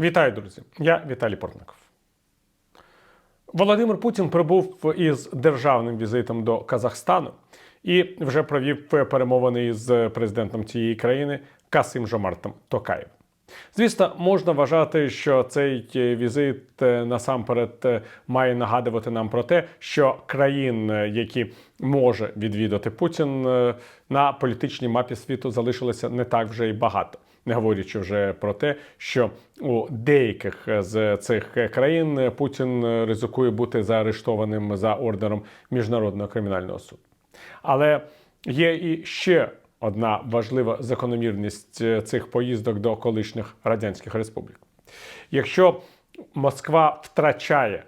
Вітаю, друзі! Я Віталій Портников. Володимир Путін прибув із державним візитом до Казахстану і вже провів перемовини із президентом цієї країни Касим Жомартом Токаєвим. Звісно, можна вважати, що цей візит е, насамперед е, має нагадувати нам про те, що країн, е, які може відвідати Путін, е, на політичній мапі світу залишилося не так вже й багато. Не говорячи вже про те, що у деяких з цих країн Путін ризикує бути заарештованим за ордером міжнародного кримінального суду. Але є і ще одна важлива закономірність е, цих поїздок до колишніх радянських республік. Якщо Москва втрачає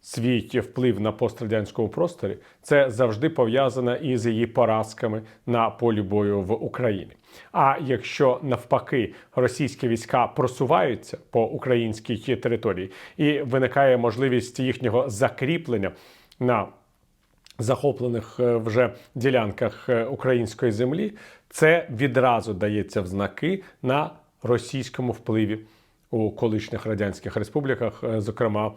свій вплив на пострадянському просторі, це завжди пов'язано із її поразками на полі бою в Україні. А якщо навпаки російські війська просуваються по українській території і виникає можливість їхнього закріплення на захоплених е, вже ділянках е, української землі, це відразу дається в знаки на російському впливі у колишніх радянських республіках, е, зокрема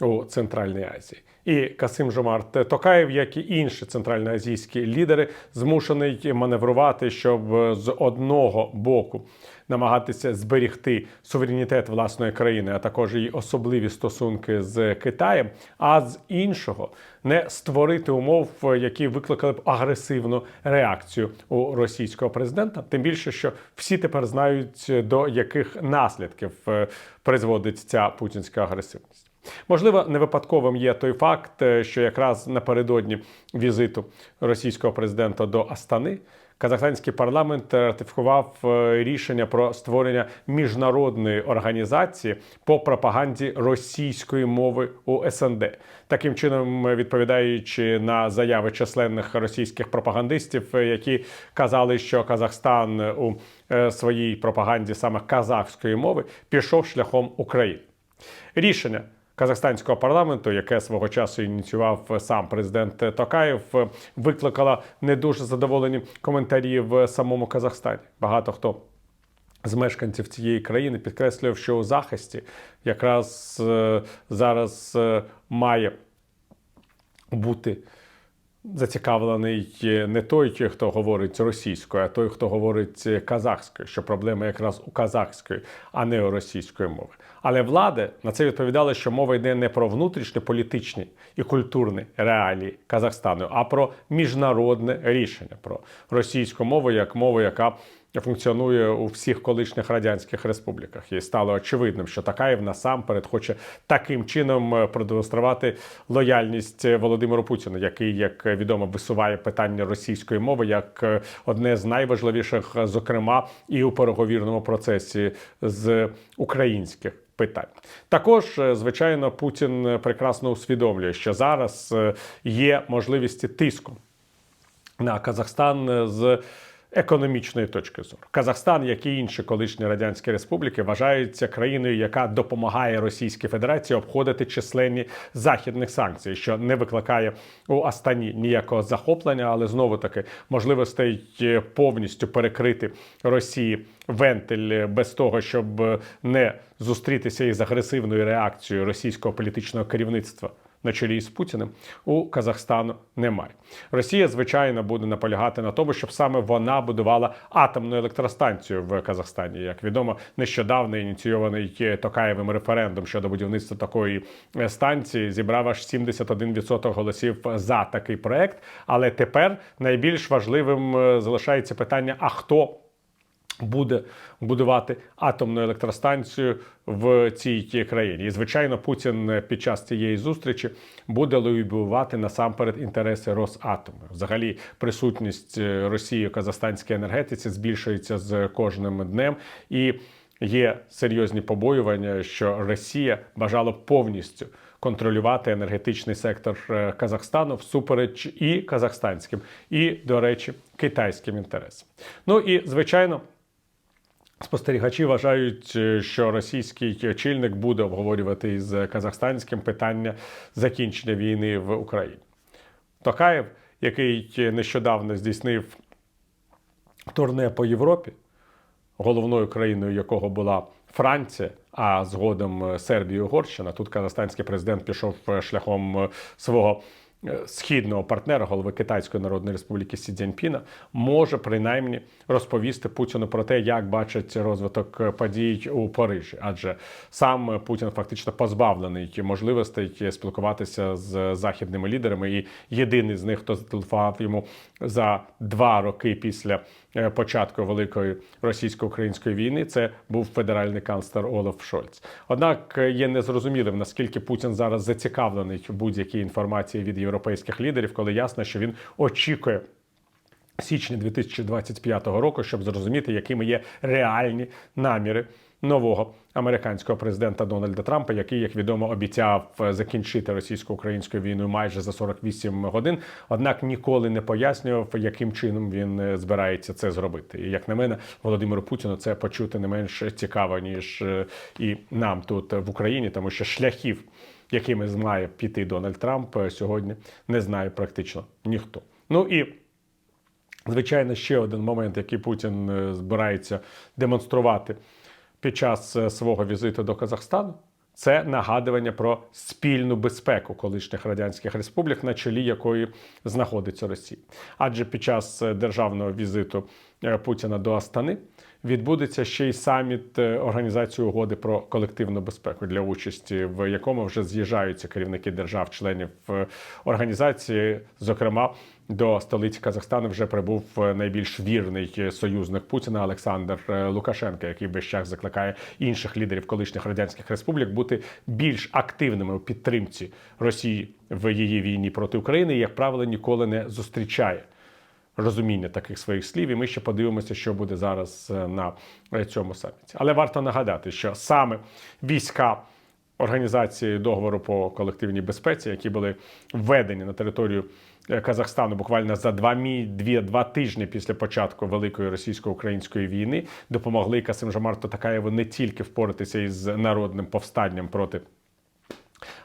у Центральній Азії. І Касим Жомарт Токаєв, як і інші центральноазійські лідери, змушений маневрувати, щоб з одного боку намагатися зберігти суверенітет власної країни, а також її особливі стосунки з Китаєм, а з іншого не створити умов, які викликали б агресивну реакцію у російського президента. Тим більше, що всі тепер знають до яких наслідків е, призводить ця путінська агресивність. Можливо, не випадковим є той факт, е, що якраз напередодні візиту російського президента до Астани казахстанський парламент ратифікував е, рішення про створення міжнародної організації по пропаганді російської мови у СНД. Таким чином, відповідаючи на заяви численних російських пропагандистів, е, які казали, що Казахстан у своїй пропаганді саме казахської мови пішов шляхом України. Рішення казахстанського парламенту, яке свого часу ініціював сам президент Токаєв, викликало не дуже задоволені коментарі в самому Казахстані. Багато хто. З мешканців цієї країни підкреслював, що у захисті якраз е, зараз е, має бути зацікавлений не той, хто говорить російською, а той, хто говорить казахською, що проблема якраз у казахської, а не у російської мови. Але влади на це відповідали, що мова йде не про внутрішньополітичні і культурні реалії Казахстану, а про міжнародне рішення про російську мову як мову, яка функціонує у всіх колишніх радянських республіках. І стало очевидним, що Такаєв насамперед хоче таким чином продемонструвати лояльність Володимиру Путіну, який, як відомо, висуває питання російської мови як одне з найважливіших, зокрема і у переговірному процесі з українських. Питань також, звичайно, Путін прекрасно усвідомлює, що зараз є можливості тиску на Казахстан з економічної точки зору. Казахстан, як і інші колишні радянські республіки, вважаються країною, яка допомагає Російській Федерації обходити численні західних санкцій, що не викликає у Астані ніякого захоплення, але знову таки можливостей повністю перекрити Росії вентиль без того, щоб не зустрітися із агресивною реакцією російського політичного керівництва на чолі з Путіним у Казахстану немає. Росія, звичайно, буде наполягати на тому, щоб саме вона будувала атомну електростанцію в Казахстані. Як відомо, нещодавно ініційований Токаєвим референдум щодо будівництва такої е, станції зібрав аж 71% голосів за такий проект. Але тепер найбільш важливим е, залишається питання: а хто? Буде будувати атомну електростанцію в цій країні. І звичайно, Путін під час цієї зустрічі буде лобіювати насамперед інтереси Росатому. Взагалі, присутність Росії у казахстанській енергетиці збільшується з кожним днем і. Є серйозні побоювання, що Росія бажала повністю контролювати енергетичний сектор Казахстану всупереч і казахстанським, і, до речі, китайським інтересам. Ну і звичайно. Спостерігачі вважають, е, що російський очільник буде обговорювати із казахстанським питання закінчення війни в Україні. Токаєв, який нещодавно здійснив турне по Європі, головною країною якого була Франція, а згодом е, Сербія і Угорщина. Тут казахстанський президент пішов е, шляхом свого східного партнера, голови Китайської Народної Республіки Сі Цзіньпіна, може принаймні розповісти Путіну про те, як бачить розвиток е, подій у Парижі, адже сам е, Путін фактично позбавлений можливостей спілкуватися з західними лідерами, і єдиний з них, хто зателефонував йому за два роки після е, початку великої російсько-української війни, це був федеральний канцлер Олаф Шольц. Однак е, є незрозумілим, наскільки Путін зараз зацікавлений в будь-якій інформації від європейських лідерів, коли ясно, що він очікує. Січня 2025 року, щоб зрозуміти, якими є реальні наміри нового американського президента Дональда Трампа, який, як відомо, обіцяв е, закінчити російсько-українську війну майже за 48 годин, однак ніколи не пояснював, яким чином він е, збирається це зробити. І як на мене, Володимиру Путіну це почути не менш цікаво ніж е, і нам тут в Україні, тому що шляхів, якими має піти Дональд Трамп, е, сьогодні не знає практично ніхто. Ну і Звичайно, ще один момент, який Путін е, збирається демонструвати під час е, свого візиту до Казахстану, це нагадування про спільну безпеку колишніх радянських республік, на чолі якої знаходиться Росія. Адже під час е, державного візиту е, Путіна до Астани відбудеться ще й саміт е, Організації угоди про колективну безпеку, для участі в якому вже з'їжджаються керівники держав-членів організації, зокрема. До столиці Казахстану вже прибув е, найбільш вірний е, союзник Путіна Олександр е, Лукашенко, який весь час закликає інших лідерів колишніх радянських республік бути більш активними у підтримці Росії в її війні проти України. і, Як правило, ніколи не зустрічає розуміння таких своїх слів. І ми ще подивимося, що буде зараз на цьому саміті. Але варто нагадати, що саме війська організації договору по колективній безпеці, які були введені на територію Казахстану буквально за два мі дві два тижні після початку великої російсько-української війни, допомогли Касим Жомарту Такаєву не тільки впоратися із народним повстанням проти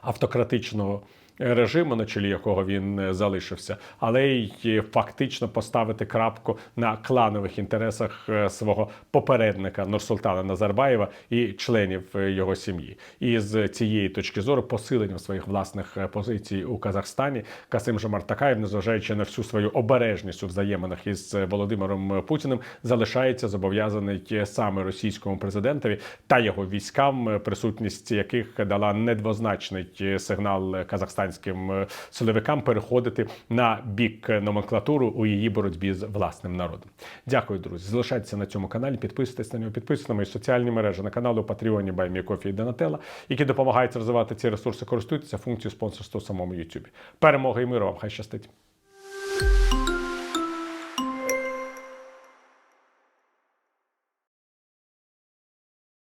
автократичного режиму, на чолі якого він е, залишився, але й фактично поставити крапку на кланових інтересах е, свого попередника Нурсултана Назарбаєва і членів е, його сім'ї. І з цієї точки зору посиленням своїх власних позицій у Казахстані Касим Жомарт Такаєв, незважаючи на всю свою обережність у взаєминах із Володимиром Путіним, залишається зобов'язаний саме російському президентові та його військам, присутність яких дала недвозначний сигнал е, казахстанським е, силовикам переходити на бік номенклатуру у її боротьбі з власним народом. Дякую, друзі. Залишайтеся на цьому каналі, підписуйтесь на нього, підписуйтесь на мої соціальні мережі на канал у Патреоні Баймі Кофі і Донателла, які допомагають розвивати ці ресурси. Користуйтеся функцією спонсорства у самому Ютубі. Перемоги і миру вам! Хай щастить!